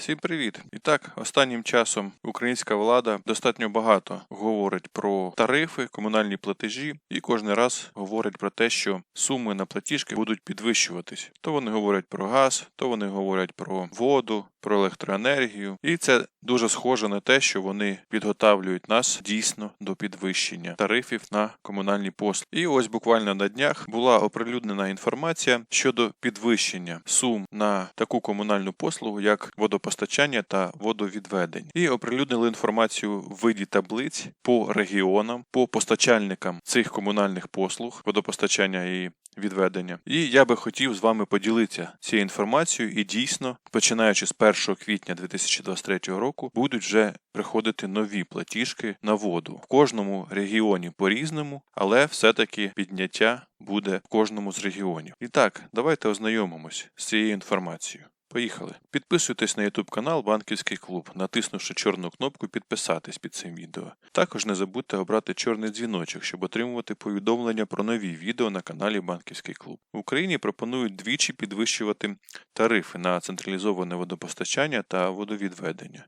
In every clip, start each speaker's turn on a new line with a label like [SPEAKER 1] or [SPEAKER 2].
[SPEAKER 1] Всім привіт! І так, останнім часом українська влада достатньо багато говорить про тарифи, комунальні платежі, і кожен раз говорить про те, що суми на платіжки будуть підвищуватись. То вони говорять про газ, то вони говорять про воду, про електроенергію. І це дуже схоже на те, що вони підготавлюють нас дійсно до підвищення тарифів на комунальні послуги. І ось буквально на днях була оприлюднена інформація щодо підвищення сум на таку комунальну послугу, як водопостачання та водовідведення. І оприлюднили інформацію в виді таблиць по регіонам, по постачальникам цих комунальних послуг, водопостачання і відведення. І я би хотів з вами поділитися цією інформацією, і дійсно, починаючи з 1 квітня 2023 року, будуть вже приходити нові платіжки на воду в кожному регіоні по-різному, але все-таки підняття буде в кожному з регіонів. І так, давайте ознайомимось з цією інформацією. Поїхали. Підписуйтесь на YouTube канал Банківський клуб, натиснувши чорну кнопку Підписатись під цим відео. Також не забудьте обрати чорний дзвіночок, щоб отримувати повідомлення про нові відео на каналі Банківський клуб. В Україні пропонують двічі підвищувати тарифи на централізоване водопостачання та водовідведення.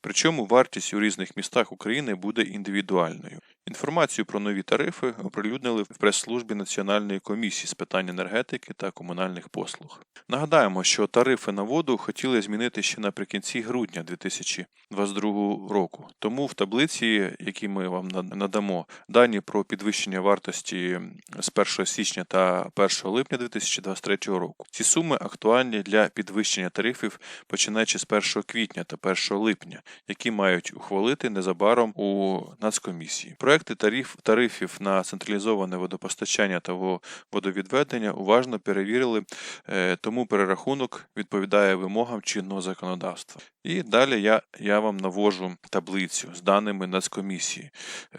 [SPEAKER 1] Причому вартість у різних містах України буде індивідуальною. Інформацію про нові тарифи оприлюднили в прес-службі Національної комісії з питань енергетики та комунальних послуг. Нагадаємо, що тарифи на воду хотіли змінити ще наприкінці грудня 2022 року. Тому в таблиці, які ми вам надамо, дані про підвищення вартості з 1 січня та 1 липня 2023 року. Ці суми актуальні для підвищення тарифів починаючи з 1 квітня та 1 липня, які мають ухвалити незабаром у Нацкомісії. Проекти тариф, тарифів на централізоване водопостачання та водовідведення уважно перевірили, е, тому перерахунок відповідає вимогам чинного законодавства. І далі я я вам навожу таблицю з даними Нацкомісії.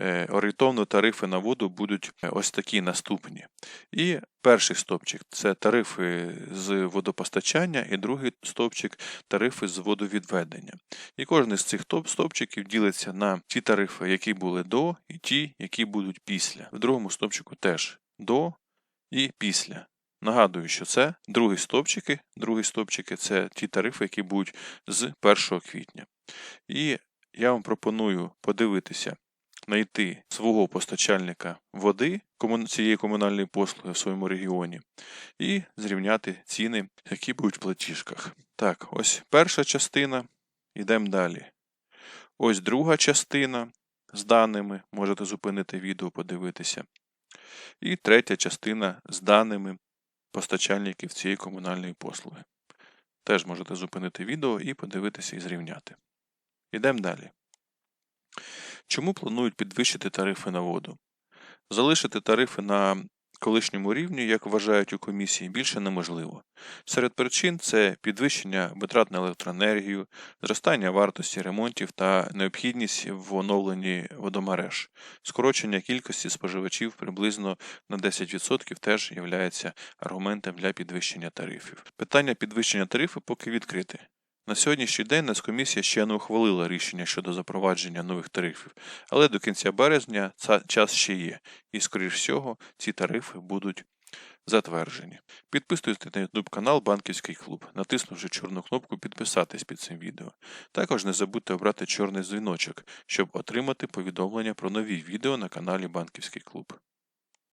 [SPEAKER 1] Е, орієнтовно тарифи на воду будуть е, ось такі наступні. І перший стовпчик це тарифи з водопостачання, і другий стовпчик тарифи з водовідведення. І кожен з цих стовпчиків ділиться на ті тарифи, які були до, і ті, які будуть після. В другому стовпчику теж до і після. Нагадую, що це другі стовпчики. Другі стовпчики це ті тарифи, які будуть з 1 квітня. І я вам пропоную подивитися, знайти свого постачальника води цієї комунальної послуги в своєму регіоні, і зрівняти ціни, які будуть в платіжках. Так, ось перша частина. Йдемо далі. Ось друга частина з даними. Можете зупинити відео, подивитися. І третя частина з даними постачальників цієї комунальної послуги. Теж можете зупинити відео і подивитися і зрівняти. Йдемо далі. Чому планують підвищити тарифи на воду? Залишити тарифи на колишньому рівні, як вважають у комісії, більше неможливо. Серед причин це підвищення витрат на електроенергію, зростання вартості ремонтів та необхідність в оновленні водомереж, скорочення кількості споживачів приблизно на 10% теж є аргументом для підвищення тарифів. Питання підвищення тарифів поки відкрите. На сьогоднішній день Нацкомісія ще не ухвалила рішення щодо запровадження нових тарифів, але до кінця березня час ще є, і, скоріш всього, ці тарифи будуть затверджені. Підписуйтесь на YouTube канал Банківський клуб, натиснувши чорну кнопку Підписатись під цим відео. Також не забудьте обрати чорний дзвіночок, щоб отримати повідомлення про нові відео на каналі Банківський клуб.